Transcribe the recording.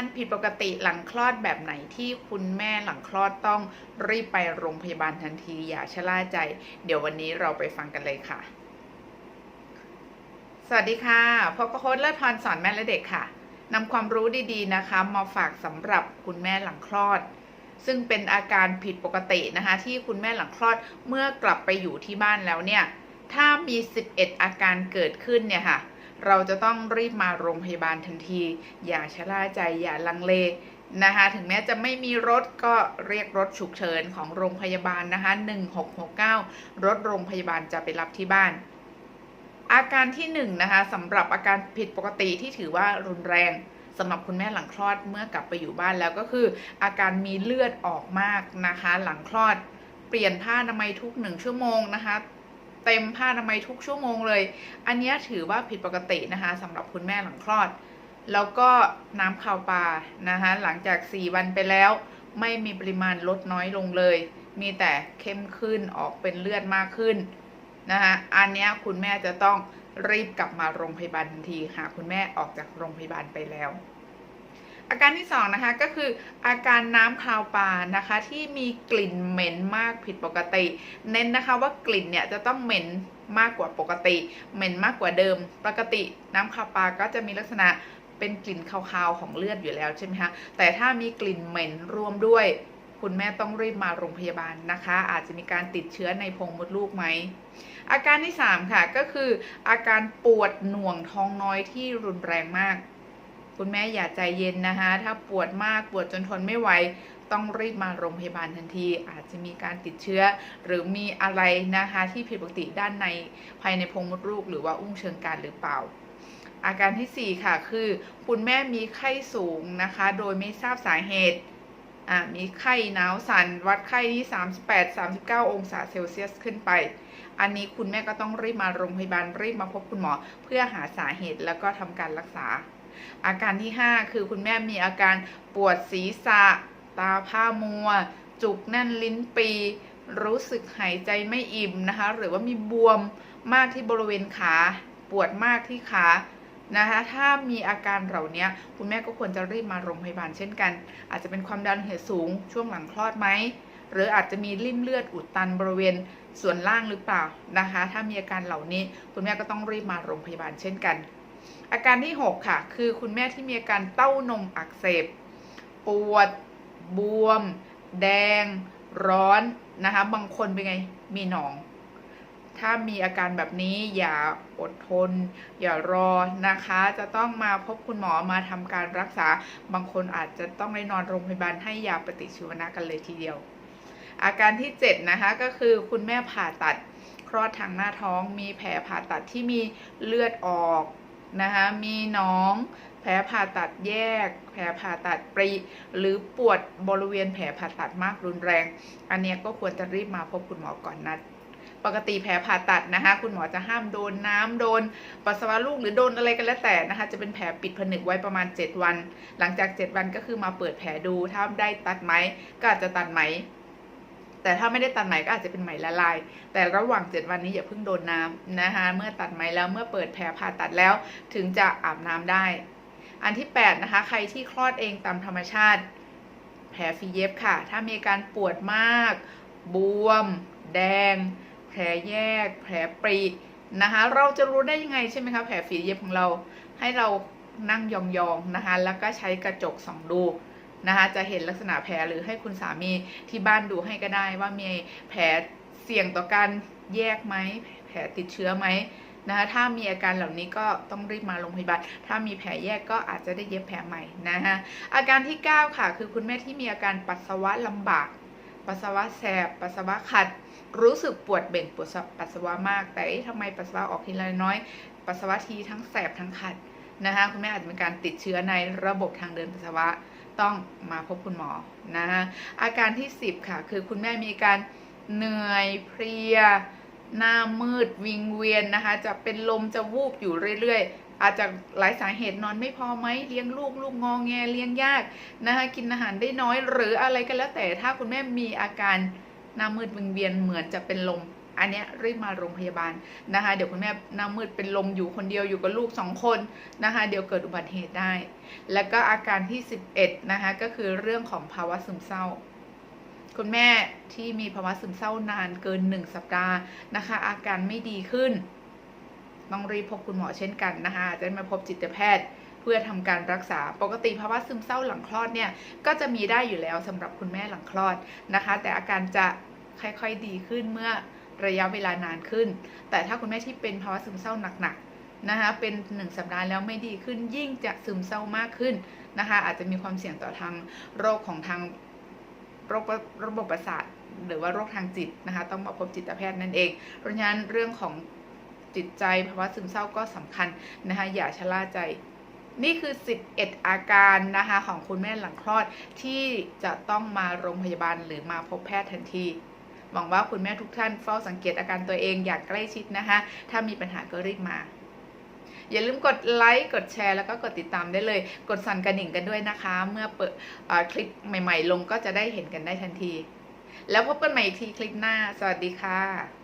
การผิดปกติหลังคลอดแบบไหนที่คุณแม่หลังคลอดต้องรีบไปโรงพยาบาลทันทีอย่าชะล่าใจ เดี๋ยววันนี้เราไปฟังกันเลยค่ะ สวัสดีค่ะพบกับโค้ชเลิศพรสอนแม่และเด็กค่ะนำความรู้ดีๆนะคะ มาฝากสำหรับคุณแม่หลังคลอด ซึ่งเป็นอาการผิดปกตินะคะ ที่คุณแม่หลังคลอดเมื่อกลับไปอยู่ที่บ้านแล้วเนี่ย ถ้ามี 11 อาการเกิดขึ้นเนี่ยค่ะ เราจะต้องรีบมาโรงพยาบาลทันที อย่าชะล่าใจอย่าลังเลนะคะถึงแม้จะไม่มีรถก็เรียกรถฉุกเฉินของโรงพยาบาลนะคะ1669 รถโรงพยาบาลจะไปรับที่บ้าน อาการที่1นงนะคะสำหรับอาการผิดปกติที่ถือว่ารุนแรงสำหรับคุณแม่หลังคลอดเมื่อกลับไปอยู่บ้านแล้วก็คือ อาการมีเลือดออกมากนะคะ หลังคลอด เปลี่ยนผ้าอนามัยทุกหนึ่งชั่วโมงนะคะ เต็มผ้าอนามัยทุกชั่วโมงเลย อันนี้ถือว่าผิดปกตินะคะสำหรับคุณแม่หลังคลอด แล้วก็น้ำข่าวปลานะคะหลังจาก 4 วันไปแล้ว ไม่มีปริมาณลดน้อยลงเลย มีแต่เข้มขึ้นออกเป็นเลือดมากขึ้นนะคะอันนี้คุณแม่จะต้องรีบกลับมาโรงพยาบาลทันทีหากคุณแม่ออกจากโรงพยาบาลไปแล้ว อาการที่2นะคะก็คืออาการน้ำคาวปลานะคะ ที่มีกลิ่นเหม็นมากผิดปกติ เน้นนะคะว่ากลิ่นเนี่ยจะต้องเหม็นมากกว่าปกติ เหม็นมากกว่าเดิม ปกติน้ำคาวปลาก็จะมีลักษณะเป็นกลิ่นคาวๆของเลือดอยู่แล้วใช่ไหมคะแต่ถ้ามีกลิ่นเหม็นรวมด้วย คุณแม่ต้องรีบมาโรงพยาบาลนะคะ อาจจะมีการติดเชื้อในโพรงมดลูกไหมอาการที่ 3 ค่ะก็คืออาการปวดหน่วงท้องน้อยที่รุนแรงมาก คุณแม่อย่าใจเย็นนะคะ ถ้าปวดมากปวดจนทนไม่ไหว ต้องรีบมาโรงพยาบาลทันที อาจจะมีการติดเชื้อ หรือมีอะไรนะคะที่ผิดปกติด้านในภายในโพรงมดลูก หรือว่าอุ้งเชิงกรานหรือเปล่า อาการที่ 4 ค่ะ คือ คุณแม่มีไข้สูงนะคะ โดยไม่ทราบสาเหตุมีไข้หนาวสัน่นวัดไข้ที่ 38-39 องศาเซลเซียสขึ้นไป อันนี้คุณแม่ก็ต้องรีบมาโรงพยาบาลรีบมาพบคุณหมอ เพื่อหาสาเหตุแล้วก็ทำการรักษา อาการที่ 5 คือคุณแม่มีอาการปวดศีรษะ ตาผ้ามัว จุกแน่นลิ้นปี รู้สึกหายใจไม่อิ่มนะคะ หรือว่ามีบวมมากที่บริเวณขา ปวดมากที่ขานะคะถ้ามีอาการเหล่านี้คุณแม่ก็ควรจะรีบมาโรงพยาบาลเช่นกัน อาจจะเป็นความดันเหตุสูงช่วงหลังคลอดไหม หรืออาจจะมีริ่มเลือดอุดตันบริเวณส่วนล่างหรือเปล่านะคะ ถ้ามีอาการเหล่านี้คุณแม่ก็ต้องรีบมาโรงพยาบาลเช่นกัน อาการที่ 6 ค่ะ คือคุณแม่ที่มีอาการเต้านมอักเสบ ปวด บวม แดง ร้อน นะคะ บางคนเป็นไง มีหนอง ถ้ามีอาการแบบนี้อย่าอดทน อย่ารอนะคะ จะต้องมาพบคุณหมอมาทำการรักษา บางคนอาจจะต้องได้นอนโรงพยาบาลให้ยาปฏิชีวนะกันเลยทีเดียว อาการที่ 7 นะคะ ก็คือคุณแม่ผ่าตัดคลอดทางหน้าท้อง มีแผลผ่าตัดที่มีเลือดออก นะคะมีน้องแผลผ่าตัดแยก แผลผ่าตัดปริหรือปวดบริเวณแผลผ่าตัดมากรุนแรง อันนี้ก็ควรจะรีบมาพบคุณหมอก่อนนัดปกติแผลผ่าตัดนะคะ คุณหมอจะห้ามโดนน้ำโดน ปัสสาวะลูกหรือโดนอะไรกันแล้วแต่นะคะ จะเป็นแผลปิดผนึกไว้ประมาณ 7 วัน หลังจาก 7 วันก็คือมาเปิดแผลดูถ้าได้ตัดไหมก็อาจจะตัดไหม แต่ถ้าไม่ได้ตัดไหมก็อาจจะเป็นไหมละลาย แต่ระหว่าง 7 วันนี้อย่าเพิ่งโดนน้ำนะคะ เมื่อตัดไหมแล้วเมื่อเปิดแผลผ่าตัดแล้ว ถึงจะอาบน้ำได้ อันที่ 8 นะคะ ใครที่คลอดเองตามธรรมชาติ แผลฝีเย็บค่ะ ถ้ามีการปวดมาก บวม แดง แผลแยก แผลปรินะคะ เราจะรู้ได้ยังไงใช่ไหมคะแผลฝีเย็บของเราให้เรานั่งยองๆนะคะ แล้วก็ใช้กระจกส่องดู นะคะจะเห็นลักษณะแผลหรือให้คุณสามีที่บ้านดูให้ก็ได้ว่ามีแผลเสี่ยงต่อการแยกไหมแผลติดเชื้อไหมนะคะถ้ามีอาการเหล่านี้ก็ต้องรีบมาโรงพยาบาล ถ้ามีแผลแยกก็อาจจะได้เย็บแผลใหม่นะคะอาการที่ 9 ค่ะ คือคุณแม่ที่มีอาการปัสสาวะลำบาก ปัสสาวะแสบ ปัสสาวะขัด รู้สึกปวดเบ่งปวดปัสสาวะมาก แต่ทำไมปัสสาวะออกทีละน้อย ปัสสาวะทีทั้งแสบทั้งขัด นะคะคุณแม่อาจจะมีการติดเชื้อในระบบทางเดินปัสสาวะต้องมาพบคุณหมอนะคะอาการที่ 10 ค่ะ คือคุณแม่มีการเหนื่อยเพลีย หน้ามืดวิงเวียนนะคะ จะเป็นลมจะวูบอยู่เรื่อยๆ อาจจะหลายสาเหตุนอนไม่พอไหมเลี้ยงลูกลูกงองแงเลี้ยงยากนะคะกินอาหารได้น้อยหรืออะไรก็แล้วแต่ถ้าคุณแม่มีอาการหน้ามืดวิงเวียนเหมือนจะเป็นลม อันเนี้ยรีบมาโรงพยาบาลนะคะ เดี๋ยวคุณแม่หน้ามืดเป็นลมอยู่คนเดียวอยู่กับลูกสองคนนะคะ เดี๋ยวเกิดอุบัติเหตุได้ แล้วก็อาการที่ 11 นะคะ ก็คือเรื่องของภาวะซึมเศร้า คุณแม่ที่มีภาวะซึมเศร้านานเกิน 1 สัปดาห์นะคะ อาการไม่ดีขึ้นต้องรีบพบคุณหมอเช่นกันนะคะจะมาพบจิตแพทย์เพื่อทำการรักษาปกติภาวะซึมเศร้าหลังคลอดเนี่ยก็จะมีได้อยู่แล้วสำหรับคุณแม่หลังคลอดนะคะ แต่อาการจะค่อยๆดีขึ้นเมื่อ ระยะเวลานานขึ้น แต่ถ้าคุณแม่ที่เป็นภาวะซึมเศร้าหนักๆนะคะเป็นหนึ่งสัปดาห์แล้วไม่ดีขึ้นยิ่งจะซึมเศร้ามากขึ้นนะคะอาจจะมีความเสี่ยงต่อทางโรคของทางโรคระบบประสาทหรือว่าโรคทางจิตนะคะต้องมาพบจิตแพทย์นั่นเอง เพราะฉะนั้นเรื่องของจิตใจภาวะซึมเศร้าก็สำคัญนะคะอย่าชะล่าใจ นี่คือ 11 อาการนะคะของคุณแม่หลังคลอดที่จะต้องมาโรงพยาบาลหรือมาพบแพทย์ทันที หวังว่าคุณแม่ทุกท่านเฝ้าสังเกตอาการตัวเองอย่างใกล้ชิดนะคะ ถ้ามีปัญหาก็รีบมา อย่าลืมกดไลค์กดแชร์แล้วก็กดติดตามได้เลย กดสั่นกระดิ่งกันด้วยนะคะ เมื่อเปิดคลิปใหม่ ๆ ลงก็จะได้เห็นกันได้ทันที แล้วพบกันใหม่อีกทีคลิปหน้า สวัสดีค่ะ